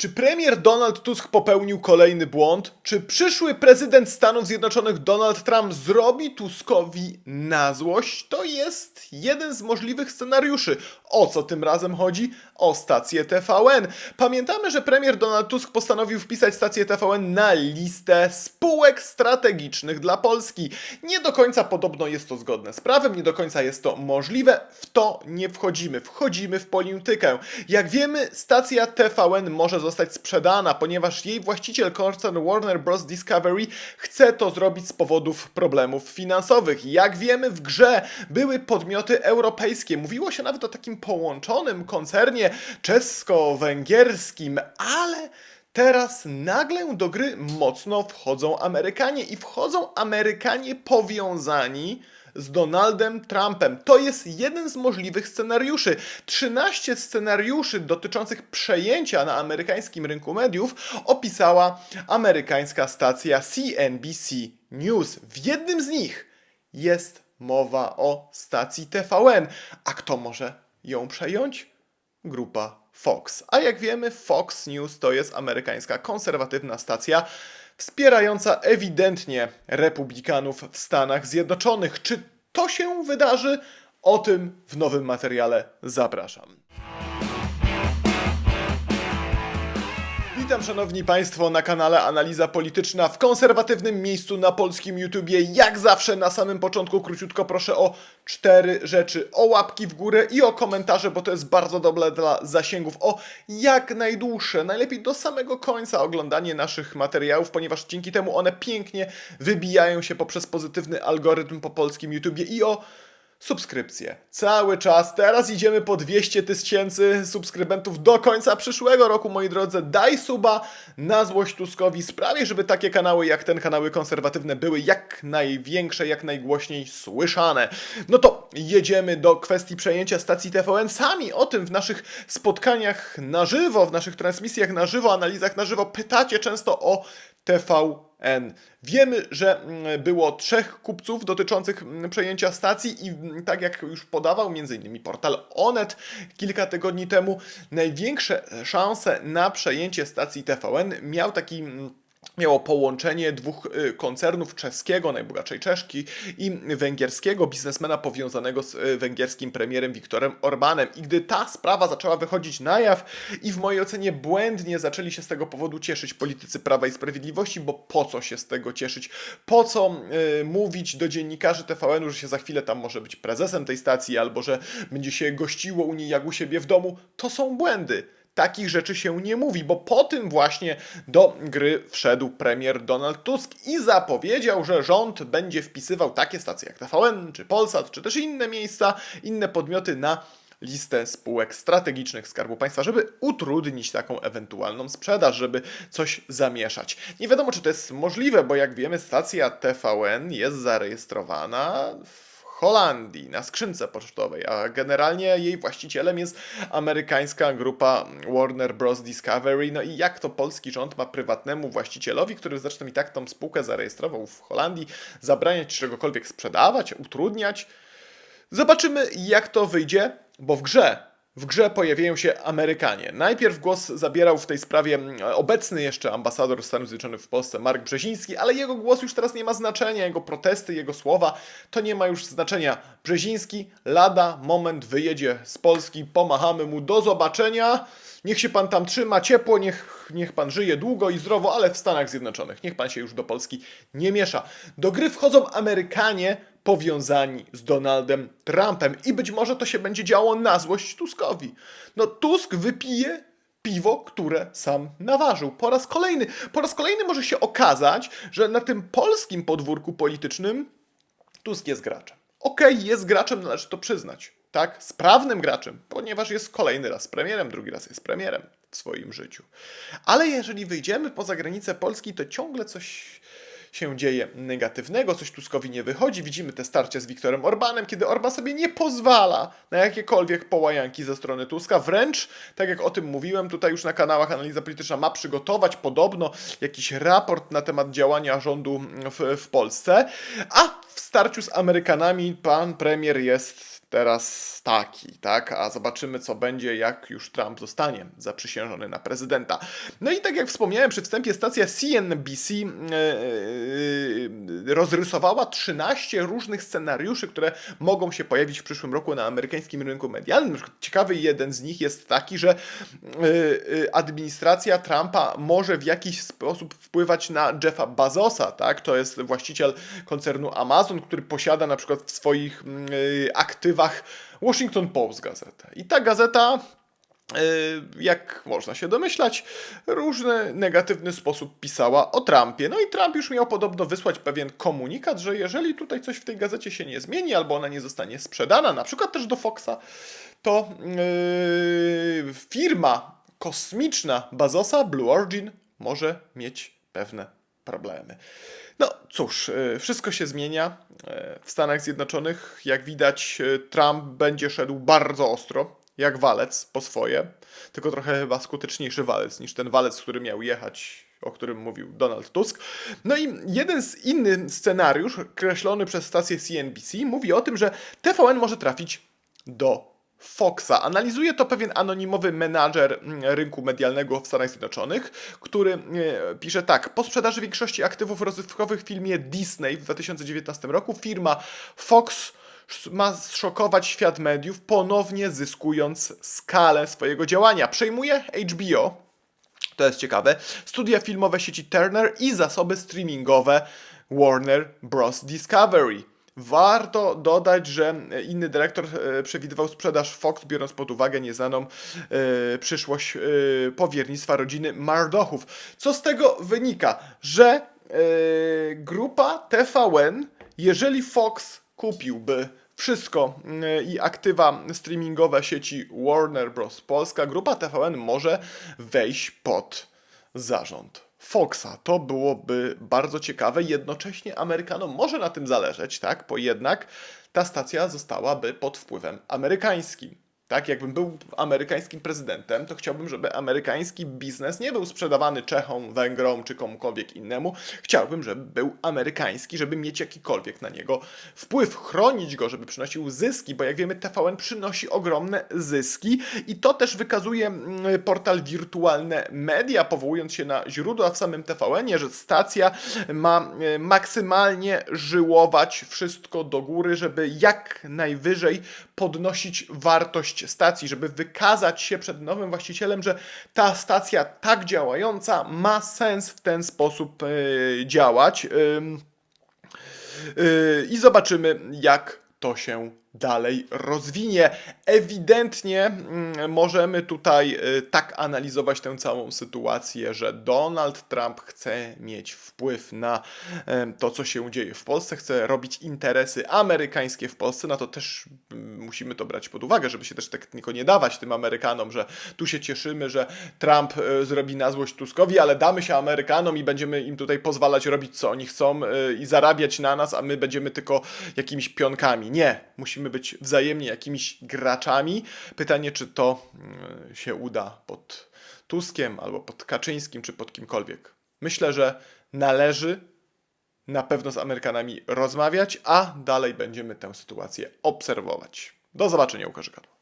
Czy premier Donald Tusk popełnił kolejny błąd? Czy przyszły prezydent Stanów Zjednoczonych Donald Trump zrobi Tuskowi na złość? To jest jeden z możliwych scenariuszy. O co tym razem chodzi? O stację TVN. Pamiętamy, że premier Donald Tusk postanowił wpisać stację TVN na listę spółek strategicznych dla Polski. Nie do końca podobno jest to zgodne z prawem, nie do końca jest to możliwe. W to nie wchodzimy. Wchodzimy w politykę. Jak wiemy, stacja TVN może zostać sprzedana, ponieważ jej właściciel, koncern Warner Bros. Discovery, chce to zrobić z powodów problemów finansowych. Jak wiemy, w grze były podmioty europejskie. Mówiło się nawet o takim połączonym koncernie czesko-węgierskim, ale Teraz nagle do gry mocno wchodzą Amerykanie i wchodzą Amerykanie powiązani z Donaldem Trumpem. To jest jeden z możliwych scenariuszy. 13 scenariuszy dotyczących przejęcia na amerykańskim rynku mediów opisała amerykańska stacja CNBC News. W jednym z nich jest mowa o stacji TVN. A kto może ją przejąć? grupa Fox. A jak wiemy, Fox News to jest amerykańska konserwatywna stacja wspierająca ewidentnie republikanów w Stanach Zjednoczonych. Czy to się wydarzy? O tym w nowym materiale zapraszam. Witam szanowni państwo na kanale Analiza Polityczna w konserwatywnym miejscu na polskim YouTubie. Jak zawsze na samym początku króciutko proszę o cztery rzeczy. O łapki w górę i o komentarze, bo to jest bardzo dobre dla zasięgów. O jak najdłuższe, najlepiej do samego końca oglądanie naszych materiałów, ponieważ dzięki temu one pięknie wybijają się poprzez pozytywny algorytm po polskim YouTubie i o subskrypcje. Cały czas. Teraz idziemy po 200 tysięcy subskrybentów do końca przyszłego roku, moi drodzy. Daj suba na złość Tuskowi. Sprawię, żeby takie kanały jak ten, kanały konserwatywne były jak największe, jak najgłośniej słyszane. No to jedziemy do kwestii przejęcia stacji TVN. Sami o tym w naszych spotkaniach na żywo, w naszych transmisjach na żywo, analizach na żywo pytacie często o TVN. Wiemy, że mm, było trzech kupców dotyczących mm, przejęcia stacji i mm, tak jak już podawał m.in. portal Onet kilka tygodni temu, największe szanse na przejęcie stacji TVN miał taki miało połączenie dwóch y, koncernów czeskiego, najbogatszej Czeszki i węgierskiego biznesmena powiązanego z y, węgierskim premierem Viktorem Orbanem. I gdy ta sprawa zaczęła wychodzić na jaw i w mojej ocenie błędnie zaczęli się z tego powodu cieszyć politycy Prawa i Sprawiedliwości, bo po co się z tego cieszyć? Po co y, mówić do dziennikarzy TVN-u, że się za chwilę tam może być prezesem tej stacji albo że będzie się gościło u niej jak u siebie w domu? To są błędy takich rzeczy się nie mówi, bo po tym właśnie do gry wszedł premier Donald Tusk i zapowiedział, że rząd będzie wpisywał takie stacje jak TVN, czy Polsat, czy też inne miejsca, inne podmioty na listę spółek strategicznych Skarbu Państwa, żeby utrudnić taką ewentualną sprzedaż, żeby coś zamieszać. Nie wiadomo, czy to jest możliwe, bo jak wiemy, stacja TVN jest zarejestrowana w Holandii na skrzynce pocztowej, a generalnie jej właścicielem jest amerykańska grupa Warner Bros. Discovery. No i jak to polski rząd ma prywatnemu właścicielowi, który zresztą i tak tą spółkę zarejestrował w Holandii, zabraniać czegokolwiek sprzedawać, utrudniać? Zobaczymy, jak to wyjdzie, bo w grze w grze pojawiają się Amerykanie. Najpierw głos zabierał w tej sprawie mm, obecny jeszcze ambasador Stanów Zjednoczonych w Polsce, Mark Brzeziński, ale jego głos już teraz nie ma znaczenia, jego protesty, jego słowa, to nie ma już znaczenia. Brzeziński lada moment wyjedzie z Polski, pomachamy mu do zobaczenia. Niech się pan tam trzyma ciepło, niech, niech pan żyje długo i zdrowo, ale w Stanach Zjednoczonych. Niech pan się już do Polski nie miesza. Do gry wchodzą Amerykanie powiązani z Donaldem Trumpem i być może to się będzie działo na złość Tuskowi. No Tusk wypije piwo, które sam naważył. Po raz kolejny, po raz kolejny może się okazać, że na tym polskim podwórku politycznym Tusk jest graczem. Okej, jest graczem, należy to przyznać. Tak, sprawnym graczem, ponieważ jest kolejny raz premierem, drugi raz jest premierem w swoim życiu. Ale jeżeli wyjdziemy poza granicę Polski, to ciągle coś się dzieje negatywnego, coś Tuskowi nie wychodzi. Widzimy te starcia z Viktorem Orbanem, kiedy Orban sobie nie pozwala na jakiekolwiek połajanki ze strony Tuska. Wręcz, tak jak o tym mówiłem tutaj już na kanałach Analiza Polityczna, ma przygotować podobno jakiś raport na temat działania rządu w, w Polsce. A w starciu z Amerykanami pan premier jest teraz taki, tak? A zobaczymy, co będzie, jak już Trump zostanie zaprzysiężony na prezydenta. No i tak jak wspomniałem przy wstępie, stacja CNBC e, e, rozrysowała 13 różnych scenariuszy, które mogą się pojawić w przyszłym roku na amerykańskim rynku medialnym. Ciekawy jeden z nich jest taki, że e, e, administracja Trumpa może w jakiś sposób wpływać na Jeffa Bazosa, tak? To jest właściciel koncernu Amazon, który posiada na przykład w swoich mm, y, aktywach Washington Post gazetę. I ta gazeta y, jak można się domyślać, różny negatywny sposób pisała o Trumpie. No i Trump już miał podobno wysłać pewien komunikat, że jeżeli tutaj coś w tej gazecie się nie zmieni, albo ona nie zostanie sprzedana, na przykład też do Foxa, to yy, firma kosmiczna Bazosa, Blue Origin, może mieć pewne problemy. No cóż, y, wszystko się zmienia. Y, W Stanach Zjednoczonych, jak widać, y, Trump będzie szedł bardzo ostro, jak walec po swoje, tylko trochę chyba skuteczniejszy walec niż ten walec, który miał jechać, o którym mówił Donald Tusk. No i jeden z inny scenariusz, kreślony przez stację CNBC, mówi o tym, że TVN może trafić do Foxa. Analizuje to pewien anonimowy menadżer mm, rynku medialnego w Stanach Zjednoczonych, który e, pisze tak. Po sprzedaży większości aktywów rozrywkowych filmie Disney w 2019 roku firma Fox ma zszokować świat mediów, ponownie zyskując skalę swojego działania. Przejmuje HBO, to jest ciekawe, studia filmowe sieci Turner i zasoby streamingowe Warner Bros. Discovery. Warto dodać, że inny dyrektor e, przewidywał sprzedaż Fox, biorąc pod uwagę nieznaną e, przyszłość e, powiernictwa rodziny Mardochów. Co z tego wynika? Że grupa TVN, jeżeli Fox kupiłby wszystko i aktywa streamingowe sieci Warner Bros. Polska, grupa TVN może wejść pod zarząd Foxa. To byłoby bardzo ciekawe. Jednocześnie Amerykanom może na tym zależeć, tak? Bo jednak ta stacja zostałaby pod wpływem amerykańskim. Tak, jakbym był amerykańskim prezydentem, to chciałbym, żeby amerykański biznes nie był sprzedawany Czechom, Węgrom czy komukolwiek innemu. Chciałbym, żeby był amerykański, żeby mieć jakikolwiek na niego wpływ, chronić go, żeby przynosił zyski, bo jak wiemy, TVN przynosi ogromne zyski i to też wykazuje mm, portal Wirtualne Media, powołując się na źródła w samym TVN-ie, że stacja ma e, maksymalnie żyłować wszystko do góry, żeby jak najwyżej podnosić wartość stacji, żeby wykazać się przed nowym właścicielem, że ta stacja tak działająca ma sens w ten sposób e, działać. Yy, I zobaczymy, jak to się dalej rozwinie. Ewidentnie mm, możemy tutaj y, tak analizować tę całą sytuację, że Donald Trump chce mieć wpływ na to, co się dzieje w Polsce, chce robić interesy amerykańskie w Polsce. No to też mm, musimy to brać pod uwagę, żeby się też tak tylko nie dawać tym Amerykanom, że tu się cieszymy, że Trump y, zrobi na złość Tuskowi, ale damy się Amerykanom i będziemy im tutaj pozwalać robić, co oni chcą y, i zarabiać na nas, a my będziemy tylko jakimiś pionkami. Nie, musimy być wzajemnie jakimiś graczami. Pytanie, czy to y, się uda pod Tuskiem, albo pod Kaczyńskim, czy pod kimkolwiek. Myślę, że należy na pewno z Amerykanami rozmawiać, a dalej będziemy tę sytuację obserwować. Do zobaczenia u Karzykadła.